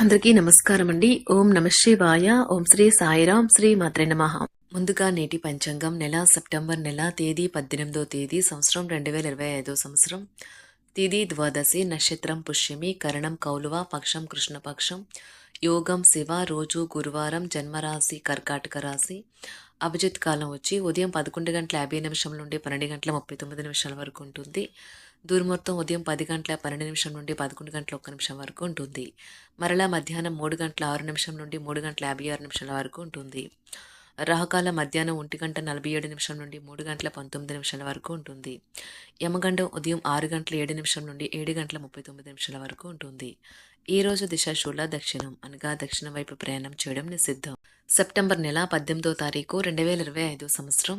అందరికీ నమస్కారం అండి ఓం నమ శివాయ. ఓం శ్రీ సాయిరాం శ్రీ మాత్రే నమ. ముందుగా నేటి పంచాంగం నెల సెప్టెంబర్ నెల తేదీ పద్దెనిమిదో తేదీ సంవత్సరం రెండు వేల ఇరవై ఐదో సంవత్సరం. తిది ద్వాదశి నక్షత్రం పుష్యమి కరణం కౌలువ పక్షం కృష్ణపక్షం. యోగం శివ రోజు గురువారం జన్మరాశి కర్కాటక రాశి. అభిజిత్ కాలం వచ్చి ఉదయం పదకొండు గంటల యాభై నిమిషం నుండి పన్నెండు గంటల ముప్పై తొమ్మిది నిమిషాల వరకు ఉంటుంది. దుర్ముహూర్తం ఉదయం పది గంటల పన్నెండు నిమిషం నుండి పదకొండు గంటల ఒక్క నిమిషం వరకు ఉంటుంది. మరలా మధ్యాహ్నం మూడు గంటల ఆరు నిమిషం నుండి మూడు గంటల యాభై ఆరు నిమిషాల వరకు ఉంటుంది. రాహకాల మధ్యాహ్నం ఒంటి గంట నలభై ఏడు నిమిషం నుండి మూడు గంటల పంతొమ్మిది నిమిషాల వరకు ఉంటుంది. యమగండం ఉదయం ఆరు గంటల ఏడు నిమిషం నుండి ఏడు గంటల ముప్పై తొమ్మిది నిమిషాల వరకు ఉంటుంది. ఈ రోజు దిశాశూల దక్షిణం అనగా దక్షిణం వైపు ప్రయాణం చేయడం నిషిద్ధం. సెప్టెంబర్ నెల పద్దెనిమిదో తారీఖు రెండు వేల ఇరవై ఐదో సంవత్సరం.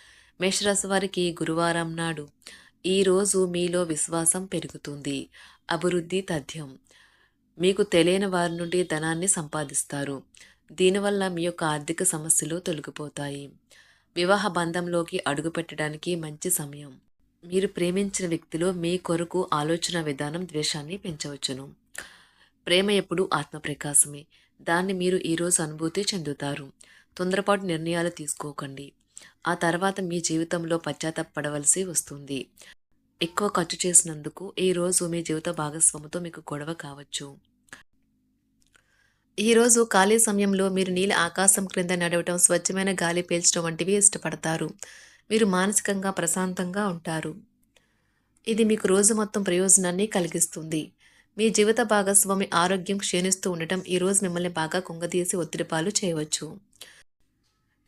మేషరాశి వారికి గురువారం నాడు ఈరోజు మీలో విశ్వాసం పెరుగుతుంది. అభివృద్ధి తథ్యం. మీకు తెలియని వారి నుండి ధనాన్ని సంపాదిస్తారు. దీనివల్ల మీ యొక్క ఆర్థిక సమస్యలు తొలగిపోతాయి. వివాహ బంధంలోకి అడుగుపెట్టడానికి మంచి సమయం. మీరు ప్రేమించిన వ్యక్తిలో మీ కొరకు ఆలోచన విధానం ద్వేషాన్ని పెంచవచ్చును. ప్రేమ ఎప్పుడు ఆత్మప్రకాశమే. దాన్ని మీరు ఈరోజు అనుభూతి చెందుతారు. తొందరపాటు నిర్ణయాలు తీసుకోకండి. ఆ తర్వాత మీ జీవితంలో పశ్చాత్తపడవలసి వస్తుంది. ఎక్కువ ఖర్చు చేసినందుకు ఈ రోజు మీ జీవిత భాగస్వామితో మీకు గొడవ కావచ్చు. ఈరోజు ఖాళీ సమయంలో మీరు నీళ్ళ ఆకాశం క్రింద నడవటం స్వచ్ఛమైన గాలి పీల్చడం వంటివి ఇష్టపడతారు. మీరు మానసికంగా ప్రశాంతంగా ఉంటారు. ఇది మీకు రోజు మొత్తం ప్రయోజనాన్ని కలిగిస్తుంది. మీ జీవిత భాగస్వామి ఆరోగ్యం క్షీణిస్తూ ఉండటం ఈరోజు మిమ్మల్ని బాగా కుంగదీసి ఒత్తిడిపాలు చేయవచ్చు.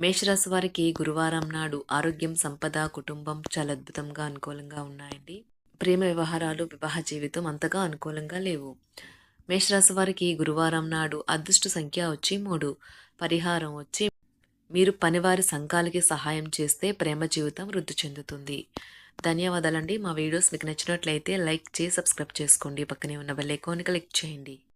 మేషరాశి వారికి గురువారం నాడు ఆరోగ్యం సంపద కుటుంబం చాలా అద్భుతంగా అనుకూలంగా ఉన్నాయండి. ప్రేమ వ్యవహారాలు వివాహ జీవితం అంతగా అనుకూలంగా లేవు. మేషరాశి వారికి గురువారం నాడు అదృష్ట సంఖ్య వచ్చి మూడు పరిహారం వచ్చి మీరు పనివారి సంఘాలకి సహాయం చేస్తే ప్రేమ జీవితం వృద్ధి చెందుతుంది. ధన్యవాదాలండి. మా వీడియోస్ మీకు నచ్చినట్లయితే లైక్ చేసి సబ్స్క్రైబ్ చేసుకోండి. పక్కనే ఉన్న బెల్ ఐకాన్ క్లిక్ చేయండి.